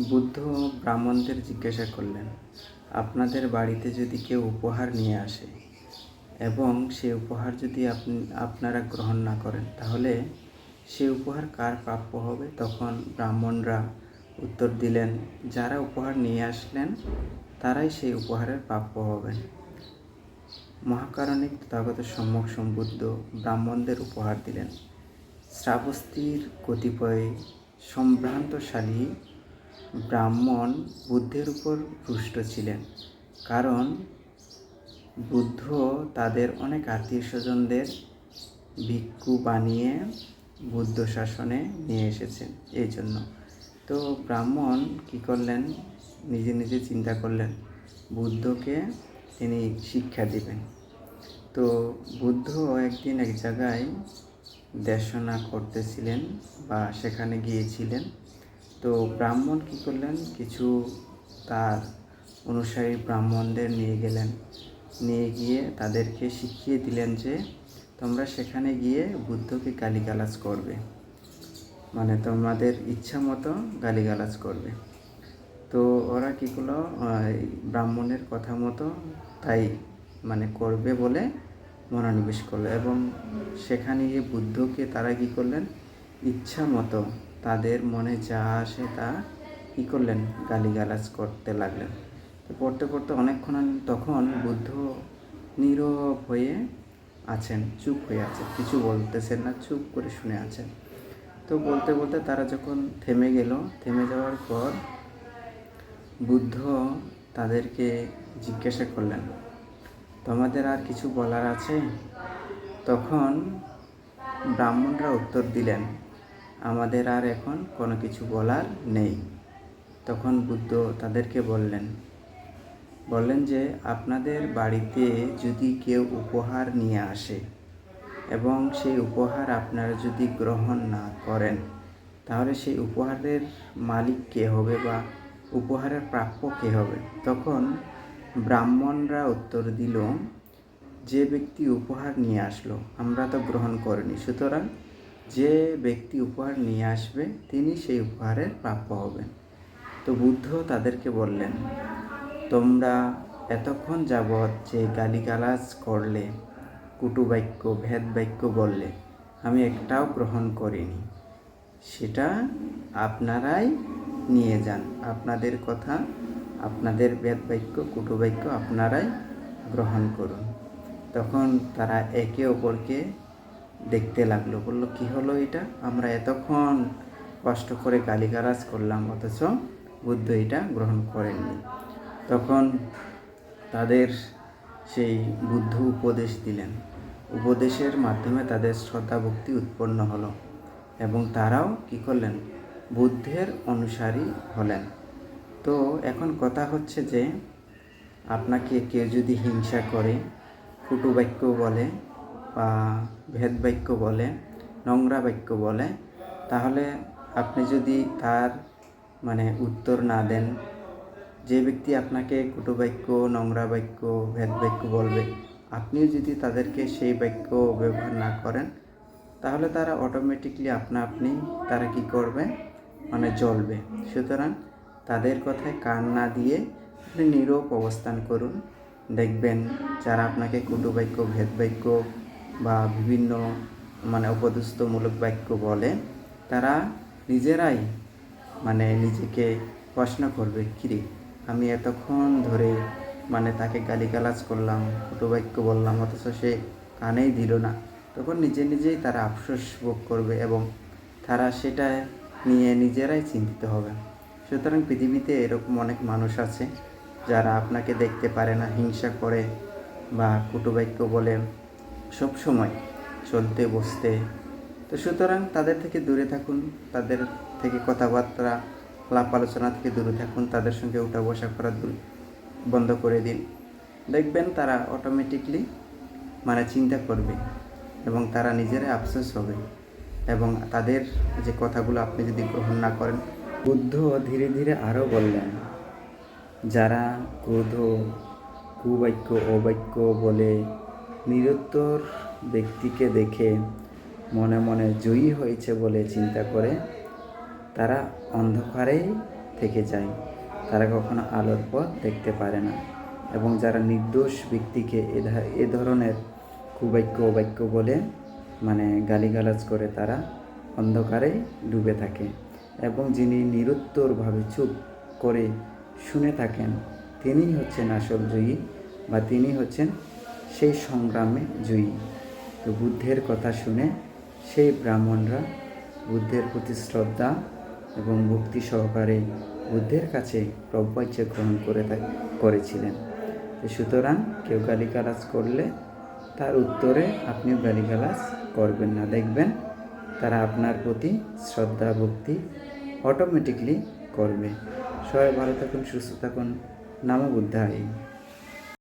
বুদ্ধ ব্রাহ্মণদের জিজ্ঞাসা করলেন, আপনাদের বাড়িতে যদি কেউ উপহার নিয়ে আসে এবং সে উপহার যদি আপনি, আপনারা গ্রহণ না করেন, তাহলে সে উপহার কার প্রাপ্য হবে? তখন ব্রাহ্মণরা উত্তর দিলেন, যারা উপহার নিয়ে আসলেন, তারাই সেই উপহারের প্রাপ্য হবেন। মহাকারণিক তথাগত সম্যক সম্বুদ্ধ ব্রাহ্মণদের উপহার দিলেন। শ্রাবস্তির কতিপয় সম্ভ্রান্তশালী ব্রাহ্মণ বুদ্ধের উপর রুষ্ট ছিলেন। কারণ বুদ্ধ তাদের অনেক আত্মীয় স্বজনদের ভিক্ষু বানিয়ে বুদ্ধ শাসনে নিয়ে এসেছেন এই জন্য। তো ব্রাহ্মণ কি করলেন? নিজে নিজে চিন্তা করলেন, বুদ্ধকে তিনি শিক্ষা দিবেন। তো বুদ্ধ একদিন এক জায়গায় দেশনা করতেছিলেন বা সেখানে গিয়েছিলেন। তো ব্রাহ্মণ কি করলেন? কিছু তার অনুসারী ব্রাহ্মণদের নিয়ে গেলেন। নিয়ে গিয়ে তাদেরকে শিখিয়ে দিলেন যে, তোমরা সেখানে গিয়ে বুদ্ধকে গালিগালাজ করবে। মানে তোমাদের ইচ্ছা মতো গালিগালাজ করবে। তো ওরা কী করল? ব্রাহ্মণের কথা মতো তাই মানে করবে বলে মনোনিবেশ করল। এবং সেখানে গিয়ে বুদ্ধকে তারা কী করলেন? ইচ্ছা মতো তাদের মনে যা আসে তা কী করলেন? গালিগালাজ করতে লাগলেন। তো পড়তে পড়তে অনেকক্ষণ তখন বুদ্ধ নীরব হয়ে আছেন, চুপ হয়ে আছেন। কিছু বলতেছেন না, চুপ করে শুনে আছেন। তো বলতে বলতে তারা যখন থেমে গেল, থেমে যাওয়ার পর বুদ্ধ তাদেরকে জিজ্ঞাসা করলেন, তোমাদের আর কিছু বলার আছে? তখন ব্রাহ্মণরা উত্তর দিলেন আমাদের আর এখন কোনো কিছু বলার নেই। তখন বুদ্ধ তাদেরকে বললেন বললেন যে, আপনাদের বাড়িতে যদি কেউ উপহার নিয়ে আসে এবং সেই উপহার আপনারা যদি গ্রহণ না করেন, তাহলে সেই উপহারের মালিক কে হবে বা উপহারের প্রাপ্য কে হবে? তখন ব্রাহ্মণরা উত্তর দিল, যে ব্যক্তি উপহার নিয়ে আসলো, আমরা তো গ্রহণ করিনি। সুতরাং যে ব্যক্তি উপহার নিয়ে আসবে, তিনি সেই উপহারের প্রাপ্য হবেন। তো বুদ্ধ তাদেরকে বললেন, তোমরা এতক্ষণ যাবৎ যে গালিগালাজ করলে, কুটুবাক্য ভেদ বাক্য বললে, আমি একটাও গ্রহণ করিনি। সেটা আপনারাই নিয়ে যান। আপনাদের কথা, আপনাদের বেদ বাক্য কুটুবাক্য আপনারাই গ্রহণ করুন। তখন তারা একে অপরকে দেখতে লাগল, বলল, কি হলো এটা? আমরা এতক্ষণ কষ্ট করে গালিগালাজ করলাম, অথচ বুদ্ধ এটা গ্রহণ করেননি। তখন তাদের সেই বুদ্ধ উপদেশ দিলেন। উপদেশের মাধ্যমে তাদের শ্রদ্ধা ভক্তি উৎপন্ন হলো এবং তারাও কি করলেন? বুদ্ধের অনুসারী হলেন। তো এখন কথা হচ্ছে যে, আপনাকে কেউ যদি হিংসা করে, কুটুবাক্য বলে বা ভেদ বাক্য বলে, নোংরা বাক্য বলে, তাহলে আপনি যদি তার মানে উত্তর না দেন, যে ব্যক্তি আপনাকে কুটু বাক্য, নোংরা বাক্য, ভেদ বাক্য বলবে, আপনিও যদি তাদেরকে সেই বাক্য ব্যবহার না করেন, তাহলে তারা অটোমেটিকলি আপনা আপনি তারা কি করবে? মানে জ্বলবে। সুতরাং তাদের কথায় কান না দিয়ে আপনি নীরব অবস্থান করুন। দেখবেন যারা আপনাকে কুটু বাক্য, ভেদ ভেদবাক্য বা বিভিন্ন মানে উপদস্থমূলক বাক্য বলে, তারা নিজেরাই মানে নিজেকে প্রশ্ন করবে, কিরে, আমি এতক্ষণ ধরে মানে তাকে গালিগালাজ করলাম কুটুবাক্য বললাম, অথচ সে কানেই দিল না। তখন নিজে নিজেই তারা আফসোস ভোগ করবে এবং তারা সেটা নিয়ে নিজেরাই চিন্তিত হবে। সুতরাং পৃথিবীতে এরকম অনেক মানুষ আছে, যারা আপনাকে দেখতে পারে না, হিংসা করে বা কুটুবাক্য বলে সব সময় চলতে, বসতে। তো সুতরাং তাদের থেকে দূরে থাকুন, তাদের থেকে কথাবার্তা লাভ আলোচনা থেকে দূরে থাকুন, তাদের সঙ্গে উঠা বসা করা বন্ধ করে দিন। দেখবেন তারা অটোমেটিকলি মানে চিন্তা করবে এবং তারা নিজেরাই আফসোস হবে এবং তাদের যে কথাগুলো আপনি যদি গ্রহণ না করেন, বুদ্ধ ধীরে ধীরে আরও বললেন, যারা ক্রোধ, কুবাক্য, অবাক্য বলে নিরুত্তর ব্যক্তিকে দেখে মনে মনে জয়ী হয়েছে বলে চিন্তা করে তারা অন্ধকারেই থেকে যায়। তারা কখনো আলোর পথ দেখতে পারে না এবং যারা নির্দোষ ব্যক্তিকে এ ধরনের কুবাক্য বাক্য বলে মানে গালিগালাজ করে তারা অন্ধকারে ডুবে থাকে এবং যিনি নিরুত্তরভাবে চুপ করে শুনে থাকেন, তিনিই হচ্ছেন আসল জয়ী বা তিনি হচ্ছেন সেই সংগ্রামে জয়ী। তো বুদ্ধের কথা শুনে সেই ব্রাহ্মণরা বুদ্ধের প্রতি শ্রদ্ধা এবং ভক্তি সহকারে বুদ্ধের কাছে প্রব্যাজ্য গ্রহণ করে করেছিলেন। সুতরাং কেউ গালিগালাজ করলে তার উত্তরে আপনিও গালিগালাজ করবেন না। দেখবেন তারা আপনার প্রতি শ্রদ্ধা, ভক্তি অটোমেটিকলি করবে। সবাই ভালো থাকুন, সুস্থ থাকুন। নাম বুদ্ধায়।